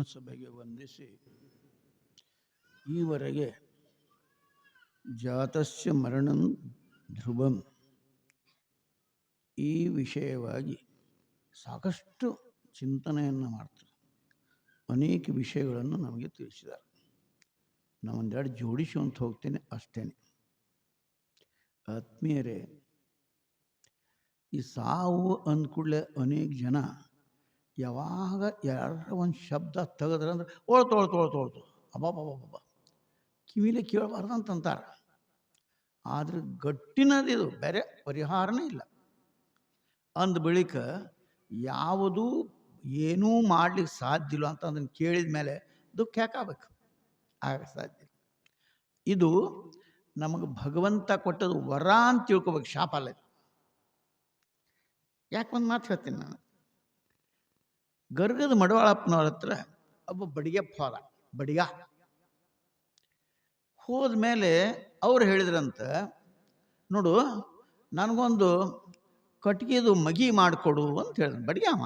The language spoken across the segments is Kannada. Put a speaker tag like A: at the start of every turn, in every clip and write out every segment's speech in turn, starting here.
A: ಮಹಾಸಭೆಗೆ ವಂದಿಸಿ ಈವರೆಗೆ ಜಾತಸ್ಯ ಮರಣಂ ಧ್ರುವಂ. ಈ ವಿಷಯವಾಗಿ ಸಾಕಷ್ಟು ಚಿಂತನೆಯನ್ನು ಮಾಡ್ತಾರೆ. ಅನೇಕ ವಿಷಯಗಳನ್ನು ನಮಗೆ ತಿಳಿಸಿದ್ದಾರೆ. ನಾನು ಒಂದೆರಡು ಜೋಡಿಸುವಂತ ಹೋಗ್ತೇನೆ ಅಷ್ಟೇ ಆತ್ಮೀಯರೇ, ಈ ಸಾವು ಅಂದ್ಕೂಡಲೇ ಅನೇಕ ಜನ ಯಾವಾಗ ಯಾರ ಒಂದು ಶಬ್ದ ತೆಗೆದ್ರೆ ಅಂದ್ರೆ ಓಳ್ತು ಓಳ್ತು ಓಳ್ತು ಓಳ್ತು ಅಬ್ಬಬ್ಬಬ್ಬಬ್ಬ, ಕಿವಿಲೆ ಕೇಳಬಾರ್ದು ಅಂತಂತಾರೆ ಆದರೆ ಗಟ್ಟಿನದಿದು ಬೇರೆ ಪರಿಹಾರನೇ ಇಲ್ಲ. ಅಂದ ಬಳಿಕ ಯಾವುದೂ ಏನೂ ಮಾಡ್ಲಿಕ್ಕೆ ಸಾಧ್ಯ ಇಲ್ಲ ಅಂತ ಅದನ್ನು ಕೇಳಿದ ಮೇಲೆ ದುಃಖ ಯಾಕಾಗಬೇಕು? ಆಗ ಸಾಧ್ಯ ಇದು ನಮಗೆ ಭಗವಂತ ಕೊಟ್ಟದು ವರ ಅಂತ ತಿಳ್ಕೊಬೇಕು ಶಾಪ ಅಲ್ಲ. ಯಾಕೆ ಒಂದು ಮಾತು ಹೇಳ್ತೀನಿ ನಾನು? ಗರ್ಗದ ಮಡವಾಳಪ್ಪನವ್ರ ಹತ್ರ ಒಬ್ಬ ಬಡಿಗೆಪ್ಪ ಹೋದ ಬಡಿಗ. ಹೋದ್ಮೇಲೆ ಅವ್ರು ಹೇಳಿದ್ರಂತ, ನೋಡು, ನನಗೊಂದು ಕಟ್ಗೆದು ಮಗಿ ಮಾಡಿಕೊಡು ಅಂತ ಹೇಳಿದ್ರು. ಬಡಿಯವ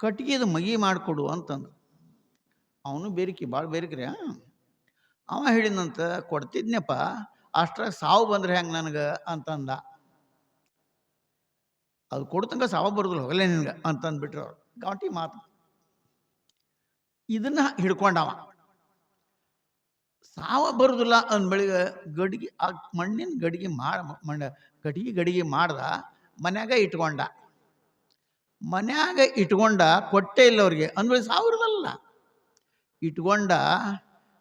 A: ಕಟ್ಗೆದು ಮಗಿ ಮಾಡಿಕೊಡು ಅಂತಂದು. ಅವನು ಬೇರಿಕೆ, ಭಾಳ ಬೇರಿಕ್ರಿ ಅವ ಹೇಳಿದಂತ ಕೊಡ್ತಿದ್ನಪ್ಪ ಅಷ್ಟ್ರಾಗ ಸಾವು ಬಂದ್ರೆ ಹೆಂಗೆ ನನಗೆ ಅಂತಂದ. ಅದು ಕೊಡ್ತಂಗ ಸಾವು ಬರೋದಿಲ್ಲ, ಹೋಗಲೇ ನಿನ್ಗೆ ಅಂತಂದ್ಬಿಟ್ರು ಅವ್ರು. ಗಾಂಟಿ ಮಾತು. ಇದನ್ನ ಹಿಡ್ಕೊಂಡವ. ಸಾವ ಬರುದಿಲ್ಲ ಅಂದ್ಬಳಿಗೆ ಗಡಿಗೆ ಆ ಮಣ್ಣಿನ ಗಡಿಗೆ ಮಾಡ ಮಣ್ಣ ಗಡಿಗೆ ಗಡಿಗೆ ಮಾಡ್ದ ಮನ್ಯಾಗ ಇಟ್ಕೊಂಡ. ಮನ್ಯಾಗ ಇಟ್ಕೊಂಡ ಕೊಟ್ಟೆ ಇಲ್ಲ ಅವ್ರಿಗೆ ಅಂದ್ಬಳಿ ಸಾವಿರದಲ್ಲ ಇಟ್ಕೊಂಡ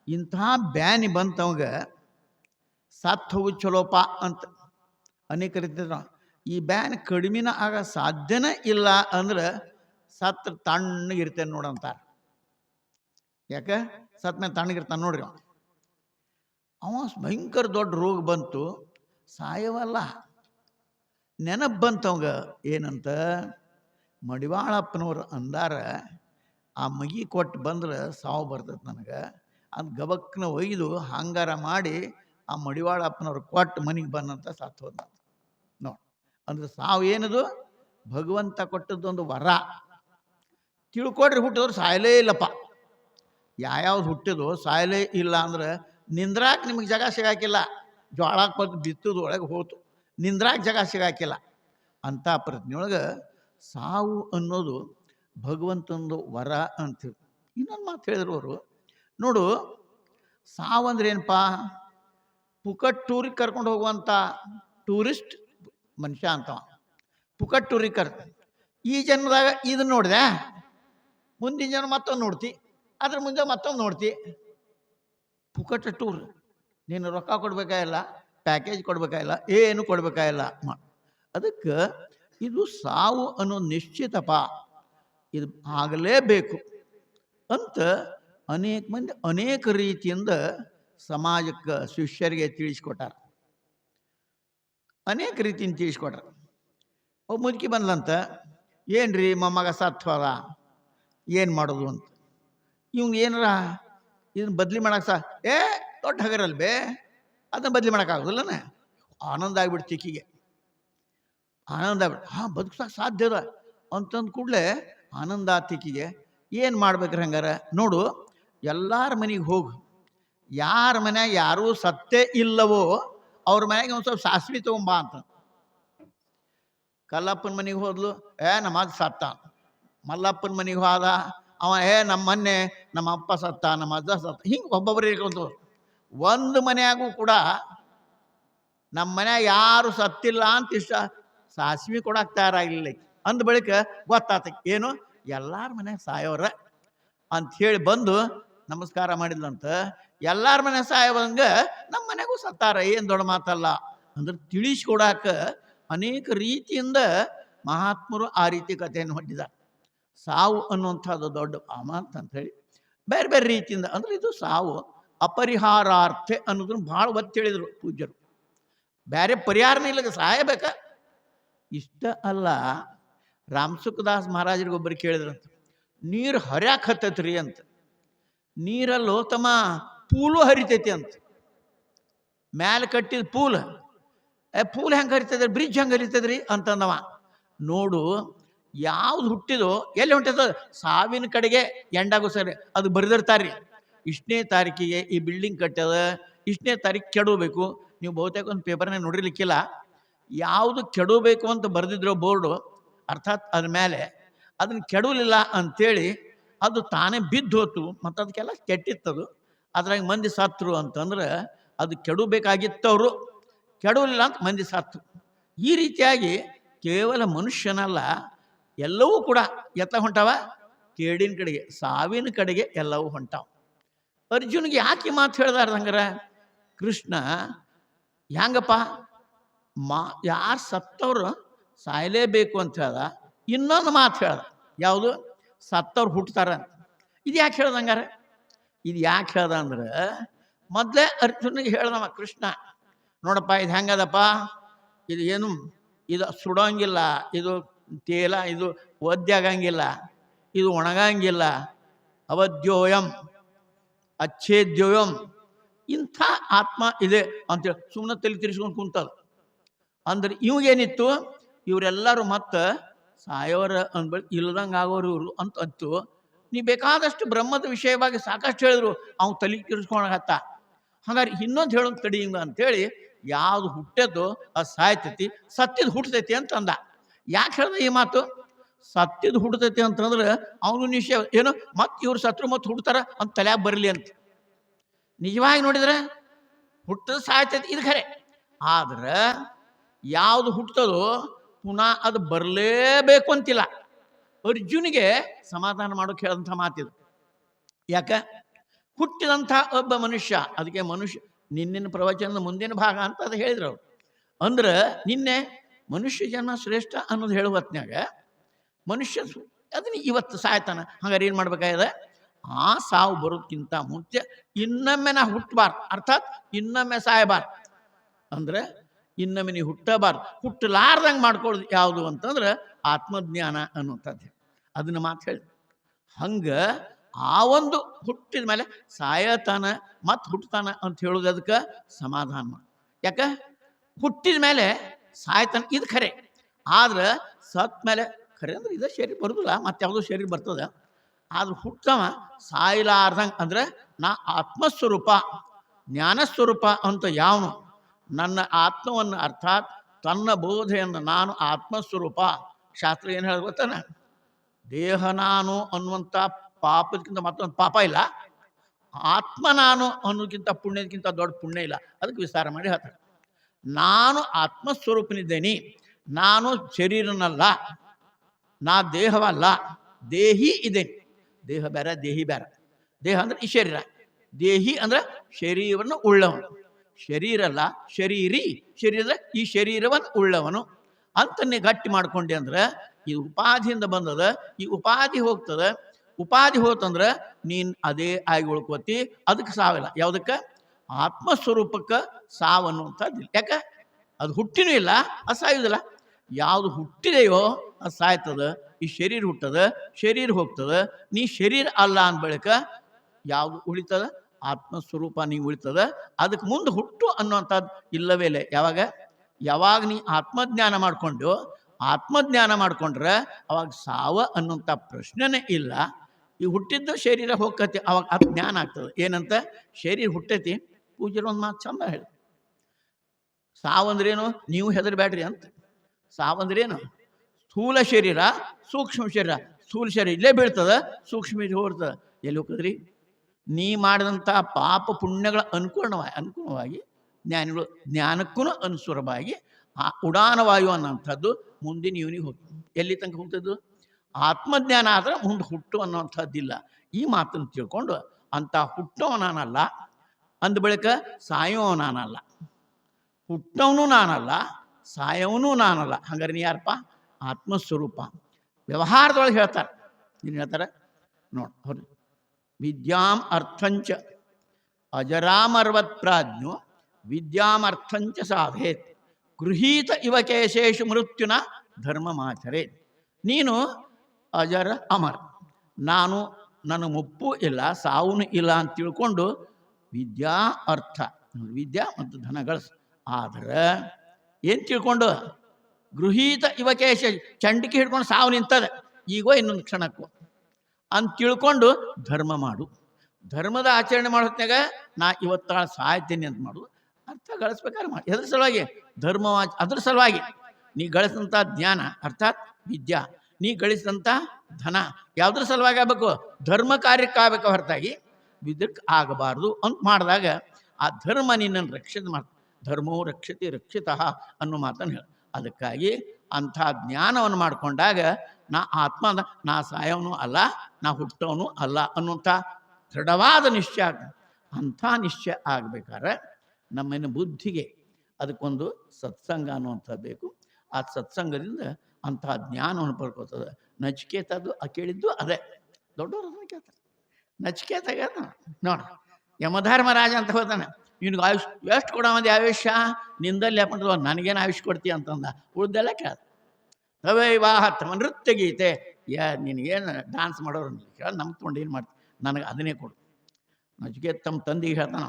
A: ಇಂಥ ಬ್ಯಾನಿ ಬಂತವಾಗ ಸತ್ ಹೋಗು ಚಲೋಪ ಅಂತ ಅನೇಕ ರೀತಿಯ ಈ ಬ್ಯಾನ್ ಕಡಿಮೆನ ಆಗ ಸಾಧ್ಯನೇ ಇಲ್ಲ ಅಂದ್ರೆ ಸತ್ರ ತಣ್ಣಗಿರ್ತೇನೆ ನೋಡಂತಾರ ಯಾಕೆ? ಸತ್ ಮೇಲೆ ತಣ್ಣಗಿರ್ತಾನೆ ನೋಡ್ರಿ ಅವ. ಅವ ಭಯಂಕರ ದೊಡ್ಡ ರೋಗ ಬಂತು. ಸಾಯವಲ್ಲ. ನೆನಪು ಬಂತವಂಗ ಏನಂತ? ಮಡಿವಾಳಪ್ಪನವ್ರು ಅಂದಾರ, ಆ ಮಗಿ ಕೊಟ್ಟು ಬಂದ್ರೆ ಸಾವು ಬರ್ತೈತೆ ನನಗೆ. ಅದು ಗಬಕ್ನ ಒಯ್ದು ಹಂಗಾರ ಮಾಡಿ ಆ ಮಡಿವಾಳಪ್ಪನವ್ರು ಕೊಟ್ಟು ಮನೆಗೆ ಬಂದಂತ ಸತ್ತು ಹೋದ ನೋಡಿ. ಅಂದ್ರೆ ಸಾವು ಏನದು? ಭಗವಂತ ಕೊಟ್ಟದ್ದೊಂದು ವರ. ತಿಳ್ಕೊಡ್ರಿ ಹುಟ್ಟಿದ್ರೆ ಸಾಯಲೇ ಇಲ್ಲಪ್ಪ. ಯಾವ್ಯಾವ್ದು ಹುಟ್ಟಿದೋ ಸಾಯಲೇ ಇಲ್ಲ ಅಂದ್ರೆ ನಿಂದ್ರಾಕ್ ನಿಮಗೆ ಜಾಗ ಸಿಗಾಕಿಲ್ಲ. ಜ್ವಾಳ ಬಂದು ಬಿತ್ತದ ಒಳಗೆ ಹೋತು. ನಿಂದ್ರಾಕ್ ಜಾಗ ಸಿಗಾಕಿಲ್ಲ. ಅಂಥ ಪ್ರಜ್ಞೆಯೊಳಗೆ ಸಾವು ಅನ್ನೋದು ಭಗವಂತಂದು ವರ ಅಂತೇಳಿ ಇನ್ನೊಂದು ಮಾತು ಹೇಳಿದ್ರು ಅವರು. ನೋಡು, ಸಾವು ಅಂದ್ರೆ ಏನಪ್ಪ ಪುಕಟ್ ಟೂರಿಗೆ ಕರ್ಕೊಂಡು ಹೋಗುವಂಥ ಟೂರಿಸ್ಟ್ ಮನುಷ್ಯ ಅಂತವ. ಪುಕಟ್ ಟೂರಿಗೆ ಕರ್ ಈ ಜನ್ಮದಾಗ ಇದನ್ನ ನೋಡಿದೆ? ಮುಂದಿನ ಜನ ಮತ್ತೊಂದು ನೋಡ್ತಿ, ಅದ್ರ ಮುಂದೆ ಮತ್ತೊಂದು ನೋಡ್ತಿ. ಪುಕಟ ಟೂರ್ ನೀನು ರೊಕ್ಕ ಕೊಡ್ಬೇಕಾಗಿಲ್ಲ ಪ್ಯಾಕೇಜ್ ಕೊಡ್ಬೇಕಾಗಿಲ್ಲ, ಏನು ಕೊಡ್ಬೇಕಾಗಿಲ್ಲ ಅದಕ್ಕೆ ಇದು ಸಾವು ಅನ್ನೋ ನಿಶ್ಚಿತಪ. ಇದು ಆಗಲೇಬೇಕು. ಅಂತ ಅನೇಕ ಮಂದಿ ಅನೇಕ ರೀತಿಯಿಂದ ಸಮಾಜಕ್ಕೆ ಶಿಷ್ಯರಿಗೆ ತಿಳಿಸ್ಕೊಟ್ಟಾರ. ಅನೇಕ ರೀತಿಯಿಂದ ತಿಳಿಸ್ಕೊಟ್ರ. ಅವು ಮುದುಕಿ ಬಂದ್ಲಂತ, ಏನ್ರಿ ಮೊಮ್ಮಗ ಸತ್ವದ ಏನು ಮಾಡೋದು ಅಂತ. ಇವ್ನು ಏನಾರ ಇದನ್ನ ಬದ್ಲಿ ಮಾಡಕ್ಕೆ ಸಾ, ಏ, ದೊಡ್ಡ ಹಗರಲ್ ಬೇ ಅದನ್ನ ಬದ್ಲಿ ಮಾಡೋಕ್ಕಾಗೋದಿಲ್ಲನೇ ಆನಂದ ಆಗ್ಬಿಡ್ತು ಚಿಕ್ಕಿಗೆ. ಆನಂದ ಆಗ್ಬಿಟ್ಟು ಹಾಂ ಬದುಕ್ಸಕ್ಕೆ ಸಾಧ್ಯ ಅಂತಂದ ಕೂಡಲೇ ಆನಂದ ತಿಕ್ಕಿಗೆ ಏನು ಮಾಡ್ಬೇಕ್ರಿ ಹಂಗಾರ? ನೋಡು, ಎಲ್ಲಾರ ಮನೆಗೆ ಹೋಗು. ಯಾರ ಮನ್ಯಾಗ ಯಾರೂ ಸತ್ತೇ ಇಲ್ಲವೋ, ಅವ್ರ ಮನೆಗೆ ಒಂದು ಸ್ವಲ್ಪ ಸಾಸ್ವಿ ತೊಗೊಂಬಾ ಅಂತ. ಕಲ್ಲಪ್ಪನ ಮನೆಗೆ ಹೋದ್ಲು, ಏ ನಮ್ಮ ಸತ್ತ ಮಲ್ಲಪ್ಪನ ಮನೆಗೆ ಹೋದ. ಅವ, ಏ ನಮ್ಮ ಮೊನ್ನೆ ನಮ್ಮ ಅಪ್ಪ ಸತ್ತ, ನಮ್ಮ ಅಜ್ಜ ಸತ್ತ. ಹಿಂಗೆ ಒಬ್ಬೊಬ್ಬರು ಇರ್ಕೊಂತ. ಒಂದು ಮನೆಯಾಗೂ ಕೂಡ ನಮ್ಮ ಮನ್ಯಾಗ ಯಾರು ಸತ್ತಿಲ್ಲ ಅಂತ ಇಷ್ಟ. ಸಾಸಿವೆ ಕೊಡಕ್ಕೆ ತಯಾರಾಗಿಲ್ಲ ಅಂದ ಬಳಿಕ ಗೊತ್ತಾತ ಏನು? ಎಲ್ಲಾರ ಮನ್ಯಾಗ ಸಾಯೋರ? ಅಂತ ಹೇಳಿ ಬಂದು ನಮಸ್ಕಾರ ಮಾಡಿದ್ಲಂತ, ಎಲ್ಲಾರ ಮನೆ ಸಾಯವಂಗ ನಮ್ಮ ಮನೆಗೂ ಸತ್ತಾರ, ಏನು ದೊಡ್ಡ ಮಾತಲ್ಲ. ಅಂದ್ರೆ ತಿಳಿಸ್ಕೊಡಾಕ ಅನೇಕ ರೀತಿಯಿಂದ ಮಹಾತ್ಮರು ಆ ರೀತಿ ಕಥೆಯನ್ನು ಹೊಂದಿದ್ದಾರೆ. ಸಾವು ಅನ್ನುವಂಥದ್ದು ದೊಡ್ಡ ಅಂತ ಹೇಳಿ ಬೇರೆ ಬೇರೆ ರೀತಿಯಿಂದ ಅಂದ್ರೆ ಇದು ಸಾವು ಅಪರಿಹಾರಾರ್ಥೆ ಅನ್ನೋದನ್ನು ಭಾಳ ಒತ್ತಿ ಹೇಳಿದರು ಪೂಜ್ಯರು. ಬೇರೆ ಪರಿಹಾರನೇ ಇಲ್ಲ ಸಾಯಬೇಕ? ಇಷ್ಟ ಅಲ್ಲ. ರಾಮಸುಖದಾಸ್ ಮಹಾರಾಜರಿಗೊಬ್ಬರು ಕೇಳಿದ್ರಂತ, ನೀರು ಹರ್ಯಾಕ್ ಹತ್ತೈತ್ರಿ ಅಂತ. ನೀರಲ್ಲೋ ತಮ್ಮ ಪೂಲು ಹರಿತೈತಿ ಅಂತ. ಮ್ಯಾಲೆ ಕಟ್ಟಿದ ಪೂಲ್, ಏ, ಪೂಲ್ ಹೆಂಗೆ ಹರಿತದ್ರಿ ಬ್ರಿಡ್ಜ್ ಹೆಂಗೆ ಹರಿತದ್ರಿ ಅಂತಂದವ. ನೋಡು ಯಾವ್ದು ಹುಟ್ಟಿದೋ, ಎಲ್ಲಿ ಹೊಂಟದ ಸಾವಿನ ಕಡೆಗೆ ಎಂಡಾಗೋ ಸರಿ, ಅದು ಬರೆದಿರ್ತಾರ್ರಿ. ಇಷ್ಟನೇ ತಾರೀಕಿಗೆ ಈ ಬಿಲ್ಡಿಂಗ್ ಕಟ್ಟದ ಇಷ್ಟನೇ ತಾರೀಕು ಕೆಡಬೇಕು ನೀವು ಬಹುತೇಕ ಒಂದು ಪೇಪರ್ನಾಗ ನೋಡಿರ್ಲಿಕ್ಕಿಲ್ಲ. ಯಾವುದು ಕೆಡಬೇಕು ಅಂತ ಬರೆದಿದ್ರೋ ಬೋರ್ಡು, ಅರ್ಥಾತ್ ಅದ್ರ ಮೇಲೆ ಅದನ್ನು ಕೆಡಲಿಲ್ಲ ಅಂಥೇಳಿ ಅದು ತಾನೇ ಬಿದ್ದು ಹೋತು ಮತ್ತು ಅದಕ್ಕೆಲ್ಲ ಕೆಟ್ಟಿತ್ತದು ಅದ್ರಾಗ ಮಂದಿ ಸತ್ರು ಅಂತಂದ್ರೆ ಅದು ಕೆಡಬೇಕಾಗಿತ್ತವರು ಕೆಡಲಿಲ್ಲ ಅಂತ ಮಂದಿ ಸತ್ತು ಈ ರೀತಿಯಾಗಿ ಕೇವಲ ಮನುಷ್ಯನಲ್ಲ ಎಲ್ಲವೂ ಕೂಡ ಎತ್ತ ಹೊಂಟಾವ? ಕೇಡಿನ ಕಡೆಗೆ, ಸಾವಿನ ಕಡೆಗೆ ಎಲ್ಲವೂ ಹೊಂಟಾವ. ಅರ್ಜುನಿಗೆ ಯಾಕೆ ಮಾತು ಹೇಳ್ದಾರ ಹಂಗಾರ ಕೃಷ್ಣ, ಹೆಂಗಪ್ಪ? ಮಾ, ಯಾರು ಸತ್ತವ್ರು ಸಾಯಲೇಬೇಕು ಅಂತ ಹೇಳ್ದ? ಇನ್ನೊಂದು ಮಾತು ಹೇಳ್ದ. ಯಾವುದು? ಸತ್ತವ್ರು ಅಂತ. ಇದು ಯಾಕೆ ಹೇಳ್ದ ಇದು ಯಾಕೆ ಹೇಳ್ದ ಅಂದ್ರೆ, ಮೊದಲೇ ಅರ್ಜುನಿಗೆ ಹೇಳ್ದವ ಕೃಷ್ಣ, ನೋಡಪ್ಪ, ಇದು ಹೆಂಗದಪ್ಪ? ಇದು ಏನು, ಇದು ಸುಡೋಂಗಿಲ್ಲ, ಇದು ತೇಲ ಇದು ಒದ್ದಾಗಂಗಿಲ್ಲ ಇದು ಒಣಗಂಗಿಲ್ಲ. ಅವಧ್ಯೋಯಂ ಅಚ್ಛೇದ್ಯೋಯಂ, ಇಂಥ ಆತ್ಮ ಇದೆ ಅಂತೇಳಿ ಸುಮ್ಮನೆ ತಲೆ ತಿರ್ಸ್ಕೊಂಡು ಕುಂತದ ಅಂದ್ರೆ ಇವಾಗೇನಿತ್ತು, ಇವರೆಲ್ಲರೂ ಮತ್ತೆ ಸಾಯೋರ ಅಂದ್ಬಳಿ ಇಲ್ದಂಗೆ ಆಗೋರು ಇವರು ಅಂತ ಅಂತು, ನೀ ಬೇಕಾದಷ್ಟು ಬ್ರಹ್ಮದ ವಿಷಯವಾಗಿ ಸಾಕಷ್ಟು ಹೇಳಿದ್ರು ಅವ್ನು ತಲೆ ತಿರ್ಸ್ಕೊಳಕತ್ತ ಹಂಗಾರೆ ಇನ್ನೊಂದು ಹೇಳೋದು ತಡಿ ಹಿಂಗ ಅಂತೇಳಿ, ಯಾವ್ದು ಹುಟ್ಟಿದೋ ಅದು ಸಾಯ್ತೈತಿ ಸತ್ತಿದ್ ಹುಟ್ಟತೈತಿ ಅಂತ ಅಂದ ಯಾಕೆ ಹೇಳ್ದ ಈ ಮಾತು? ಸತ್ಯದ ಹುಡುತೈತಿ ಅಂತಂದ್ರೆ ಅವನು ನಿಶ್ಚಯ, ಏನು, ಮತ್ತೆ ಇವ್ರು ಸತ್ರು ಮತ್ತೆ ಹುಡ್ತಾರ ಅಂತ ತಲೆಯಾಗ ಬರಲಿ ಅಂತ. ನಿಜವಾಗಿ ನೋಡಿದ್ರೆ ಹುಟ್ಟದ ಸಾಯ್ತೈತಿ, ಇದು ಖರೆ. ಆದ್ರೆ ಯಾವುದು ಹುಟ್ಟದೋ ಪುನಃ ಅದು ಬರಲೇಬೇಕು ಅಂತಿಲ್ಲ. ಅರ್ಜುನಿಗೆ ಸಮಾಧಾನ ಮಾಡೋಕೆ ಹೇಳಂಥ ಮಾತಿದು. ಯಾಕ? ಹುಟ್ಟಿದಂಥ ಒಬ್ಬ ಮನುಷ್ಯ, ಅದಕ್ಕೆ ಮನುಷ್ಯ ನಿನ್ನಿನ ಪ್ರವಚನದ ಮುಂದಿನ ಭಾಗ ಅಂತ ಅದು ಹೇಳಿದ್ರು ಅವರು. ಅಂದ್ರೆ ನಿನ್ನೆ ಮನುಷ್ಯ ಜನ್ಮ ಶ್ರೇಷ್ಠ ಅನ್ನೋದು ಹೇಳುವ ಹೊತ್ನಾಗ ಮನುಷ್ಯ ಅದನ್ನ ಇವತ್ತು ಸಾಯ್ತಾನ. ಹಂಗಾರೆ ಏನು ಮಾಡ್ಬೇಕಾಗಿದೆ ಆ ಸಾವು ಬರೋದಕ್ಕಿಂತ ಮುಂಚೆ ಇನ್ನೊಮ್ಮೆ ನಾ ಹುಟ್ಟಬಾರ್ದು ಅರ್ಥಾತ್ ಇನ್ನೊಮ್ಮೆ ಸಾಯಬಾರ್ದು. ಅಂದ್ರೆ ಇನ್ನೊಮ್ಮೆ ನೀವು ಹುಟ್ಟಬಾರ್ದು. ಹುಟ್ಟಲಾರ್ದಂಗೆ ಮಾಡ್ಕೊಳ್ಳೋದು ಯಾವುದು ಅಂತಂದ್ರೆ ಆತ್ಮಜ್ಞಾನ ಅನ್ನುವಂಥದ್ದು. ಅದನ್ನ ಮಾತು ಹೇಳಿ. ಹಂಗೆ ಆ ಒಂದು ಹುಟ್ಟಿದ ಮೇಲೆ ಸಾಯತಾನ ಮತ್ತು ಹುಟ್ಟತಾನ ಅಂತ ಹೇಳೋದು ಅದಕ್ಕೆ ಸಮಾಧಾನ ಯಾಕೆ? ಹುಟ್ಟಿದ ಮೇಲೆ ಸಾಯ್ತಾನ ಇದು ಖರೆ. ಆದ್ರೆ ಸತ್ ಮೇಲೆ ಖರೆ ಅಂದ್ರೆ ಇದೇ ಶರೀರ ಬರೋದಿಲ್ಲ, ಮತ್ತೆ ಯಾವುದೋ ಶರೀರ ಬರ್ತದೆ. ಆದ್ರೆ ಹುಟ್ಟವ ಸಾಯಲಾರ್ದಂಗೆ ಅಂದ್ರೆ ನಾ ಆತ್ಮಸ್ವರೂಪ, ಜ್ಞಾನಸ್ವರೂಪ ಅಂತ ಯಾವನು. ನನ್ನ ಆತ್ಮವನ್ನು ಅರ್ಥಾತ್ ತನ್ನ ಬೋಧೆಯನ್ನು ನಾನು ಆತ್ಮಸ್ವರೂಪ. ಶಾಸ್ತ್ರ ಏನು ಹೇಳಿ ಗೊತ್ತಾನ? ದೇಹ ನಾನು ಅನ್ನುವಂಥ ಪಾಪದಕ್ಕಿಂತ ಮತ್ತೊಂದು ಪಾಪ ಇಲ್ಲ. ಆತ್ಮ ನಾನು ಅನ್ನೋದಕ್ಕಿಂತ ಪುಣ್ಯಕ್ಕಿಂತ ದೊಡ್ಡ ಪುಣ್ಯ ಇಲ್ಲ. ಅದಕ್ಕೆ ವಿಸ್ತಾರ ಮಾಡಿ ಹೇಳ್ತಾರೆ ನಾನು ಆತ್ಮಸ್ವರೂಪನಿದ್ದೇನೆ. ನಾನು ಶರೀರನಲ್ಲ. ನಾ ದೇಹವಲ್ಲ. ದೇಹಿ ಇದ್ದೇನೆ ದೇಹ ಬೇರೆ, ದೇಹಿ ಬೇರೆ. ದೇಹ ಅಂದ್ರೆ ಈ ಶರೀರ. ದೇಹಿ ಅಂದ್ರೆ ಶರೀರವನ್ನು ಉಳ್ಳವನು. ಶರೀರ ಅಲ್ಲ, ಶರೀರಿ. ಶರೀರ ಈ ಶರೀರವನ್ನು ಉಳ್ಳವನು. ಅಂತ ನೀ ಗಟ್ಟಿ ಮಾಡ್ಕೊಂಡೆ ಅಂದ್ರೆ ಈ ಉಪಾಧಿಯಿಂದ ಬಂದದ, ಈ ಉಪಾಧಿ ಹೋಗ್ತದ. ಉಪಾಧಿ ಹೋತಂದ್ರೆ ನೀನು ಅದೇ ಆಗಿ ಉಳ್ಕೋತಿ. ಅದಕ್ಕೆ ಸಾವಿಲ್ಲ. ಯಾವುದಕ್ಕೆ? ಆತ್ಮಸ್ವರೂಪಕ್ಕೆ ಸಾವು ಅನ್ನುವಂಥದ್ದಿಲ್ಲ ಯಾಕೆ? ಅದು ಹುಟ್ಟಿನೂ ಇಲ್ಲ ಅದು ಸಾಯುವುದಿಲ್ಲ ಯಾವುದು ಹುಟ್ಟಿದೆಯೋ ಅದು ಸಾಯ್ತದ, ಈ ಶರೀರ ಹುಟ್ಟದ, ಶರೀರ ಹೋಗ್ತದ, ನೀ ಶರೀರ ಅಲ್ಲ ಅಂದ ಬಳಿಕ ಯಾವುದು ಉಳಿತದ? ಆತ್ಮಸ್ವರೂಪ ನೀ ಉಳಿತದ. ಅದಕ್ಕೆ ಮುಂದೆ ಹುಟ್ಟು ಅನ್ನುವಂಥದ್ದು ಇಲ್ಲವೇ ಇಲ್ಲ. ಯಾವಾಗ? ಯಾವಾಗ ನೀ ಆತ್ಮಜ್ಞಾನ ಮಾಡಿಕೊಂಡು ಆತ್ಮಜ್ಞಾನ ಮಾಡ್ಕೊಂಡ್ರೆ ಅವಾಗ ಸಾವ ಅನ್ನುವಂಥ ಪ್ರಶ್ನೆನೇ ಇಲ್ಲ. ಈ ಹುಟ್ಟಿದ್ದು ಶರೀರ ಹೋಗ್ತತಿ, ಅವಾಗ ಅದು ಜ್ಞಾನ ಆಗ್ತದೆ. ಏನಂತ? ಶರೀರ ಹುಟ್ಟೈತಿ ಪೂಜೆರು ಒಂದು ಮಾತು ಚಂದ ಹೇಳಿ ಸಾವಂದ್ರೇನು? ನೀವು ಹೆದರ್ಬೇಡ್ರಿ ಅಂತ. ಸಾವಂದ್ರೇನು? ಸ್ಥೂಲ ಶರೀರ, ಸೂಕ್ಷ್ಮ ಶರೀರ. ಸ್ಥೂಲ ಶರೀರ ಇಲ್ಲೇ ಬೀಳ್ತದ, ಸೂಕ್ಷ್ಮ ಹೋಗ್ತದ. ಎಲ್ಲಿ ಹೋಗ್ತದ್ರಿ? ನೀ ಮಾಡಿದಂಥ ಪಾಪ ಪುಣ್ಯಗಳ ಅನುಕೂಲವಾಗಿ ಅನುಕೂಲವಾಗಿ, ಜ್ಞಾನಿಗಳು ಜ್ಞಾನಕ್ಕೂ ಅನುಸೂರವಾಗಿ, ಆ ಉಡಾನವಾಯು ಅನ್ನೋಂಥದ್ದು ಮುಂದಿನ ಇವನಿಗೆ ಹೋಗ್ತದೆ. ಎಲ್ಲಿ ತನಕ ಹೋಗ್ತದ್ದು? ಆತ್ಮಜ್ಞಾನ ಆದ್ರೆ ಮುಂದೆ ಹುಟ್ಟು ಅನ್ನುವಂಥದ್ದಿಲ್ಲ. ಈ ಮಾತನ್ನು ತಿಳ್ಕೊಂಡು ಅಂಥ ಹುಟ್ಟು ನಾನಲ್ಲ ಅಂದ ಬಳಿಕ ಸಾಯೋ ನಾನಲ್ಲ. ಹುಟ್ಟವನು ನಾನಲ್ಲ, ಸಾಯವನು ನಾನಲ್ಲ. ಹಂಗಾರೆ ನೀ ಯಾರಪ್ಪ? ಆತ್ಮಸ್ವರೂಪ. ವ್ಯವಹಾರದೊಳಗೆ ಹೇಳ್ತಾರೆ. ಏನು ಹೇಳ್ತಾರೆ? ನೋಡಿ ಹೌದು ವಿದ್ಯಾಂ ಅರ್ಥಂಚ. ಅಜರಾಮರ್ವತ್ ಪ್ರಾಜ್ಞು ವಿದ್ಯಾಮರ್ಥಂಚ ಸಾಧೇತ್. ಗೃಹೀತ ಇವ ಕೇಶೇಷು ಮೃತ್ಯುನ ಧರ್ಮಮಾಚರೇ. ನೀನು ಅಜರ ಅಮರ್. ನಾನು, ನನ್ನ ಮುಪ್ಪು ಇಲ್ಲ, ಸಾವುನು ಇಲ್ಲ ಅಂತ ತಿಳ್ಕೊಂಡು ವಿದ್ಯಾ ಅರ್ಥ. ವಿದ್ಯಾ ಮತ್ತು ಧನ ಗಳಿಸ್ ಆದ್ರೆ ಏನು ತಿಳ್ಕೊಂಡು? ಗೃಹೀತ ಇವಕೇಶ ಚಂಡಿಕೆ ಹಿಡ್ಕೊಂಡು ಸಾವು ನಿಂತದೆ. ಈಗೋ ಇನ್ನೊಂದು ಕ್ಷಣಕ್ಕೂ. ಅಂತ ತಿಳ್ಕೊಂಡು ಧರ್ಮ ಮಾಡು. ಧರ್ಮದ ಆಚರಣೆ ಮಾಡೋತ್ನಾಗ ನಾ ಇವತ್ತಾಳ ಸಾಯ್ತೀನಿ ಅಂತ ಮಾಡು. ಅರ್ಥ ಗಳಿಸ್ಬೇಕಾದ್ರೆ ಮಾಡಿ. ಅದ್ರ ಸಲುವಾಗಿ? ಧರ್ಮ ಅದ್ರ ಸಲುವಾಗಿ. ನೀ ಗಳಿಸಿದಂಥ ಜ್ಞಾನ, ಅರ್ಥಾತ್ ವಿದ್ಯಾ. ನೀ ಗಳಿಸಿದಂಥ ಧನ. ಯಾವುದ್ರ ಸಲುವಾಗಿ ಆಗ್ಬೇಕು? ಧರ್ಮ ಕಾರ್ಯಕ್ಕಾಗಬೇಕು ಹೊರತಾಗಿ. ವಿದ್ಯಕ್ಕೆ ಆಗಬಾರ್ದು ಅಂತ ಮಾಡಿದಾಗ ಆ ಧರ್ಮ ನಿನ್ನನ್ನು ರಕ್ಷಣೆ ಮಾಡ ಧರ್ಮವು ರಕ್ಷತೆ ರಕ್ಷಿತ ಅನ್ನೋ ಮಾತನ್ನು ಹೇಳ. ಅದಕ್ಕಾಗಿ ಅಂಥ ಜ್ಞಾನವನ್ನು ಮಾಡಿಕೊಂಡಾಗ ನಾ ಆತ್ಮ ನಾ ಸಾಯವನು ಅಲ್ಲ, ನಾ ಹುಟ್ಟೋನು ಅಲ್ಲ ಅನ್ನುವಂಥ ದೃಢವಾದ ನಿಶ್ಚಯ ಆಗ್ತದೆ. ಅಂಥ ನಿಶ್ಚಯ ಆಗಬೇಕಾದ್ರೆ ನಮ್ಮನ್ನು ಬುದ್ಧಿಗೆ ಅದಕ್ಕೊಂದು ಸತ್ಸಂಗ ಅನ್ನುವಂಥ ಬೇಕು. ಆ ಸತ್ಸಂಗದಿಂದ ಅಂತಹ ಜ್ಞಾನವನ್ನು ಪಡ್ಕೋತದೆ. ನಚಿಕೇತದ್ದು ಆ ಕೇಳಿದ್ದು ಅದೇ. ದೊಡ್ಡವರು ಕೇಳ್ತಾರೆ. ನಚಿಕೇತಾಗ ಯಮಧರ್ಮ ಯಮಧರ್ಮರಾಜ ಅಂತ ಹೋದಾನೆ. ನಿನಗೆ ಆಯುಷ್, ಎಷ್ಟು ಕೊಡೋದು ಆಯುಷ್ಯ? ನಿಂದಲ್ಲಿ ಯಾಕಂದ್ರೆ ನನಗೇನು ಆಯುಷ್ ಕೊಡ್ತೀಯ? ಅಂತಂದ. ಉಳ್ದೆಲ್ಲ ಕೇಳ ತವೇ ವಿವಾಹ ತಮ್ಮ ನೃತ್ಯ ಗೀತೆ. ಯಾ, ನಿನಗೇನು ಡಾನ್ಸ್ ಮಾಡೋರು? ಕೇಳ, ನಂಬ್ಕೊಂಡು ಏನು ಮಾಡ್ತೀನಿ ನನಗೆ ಅದನ್ನೇ ಕೊಡು. ನಚಿಕೇತ ತಮ್ಮ ತಂದೆಗೆ ಹೇಳ್ತಾನ.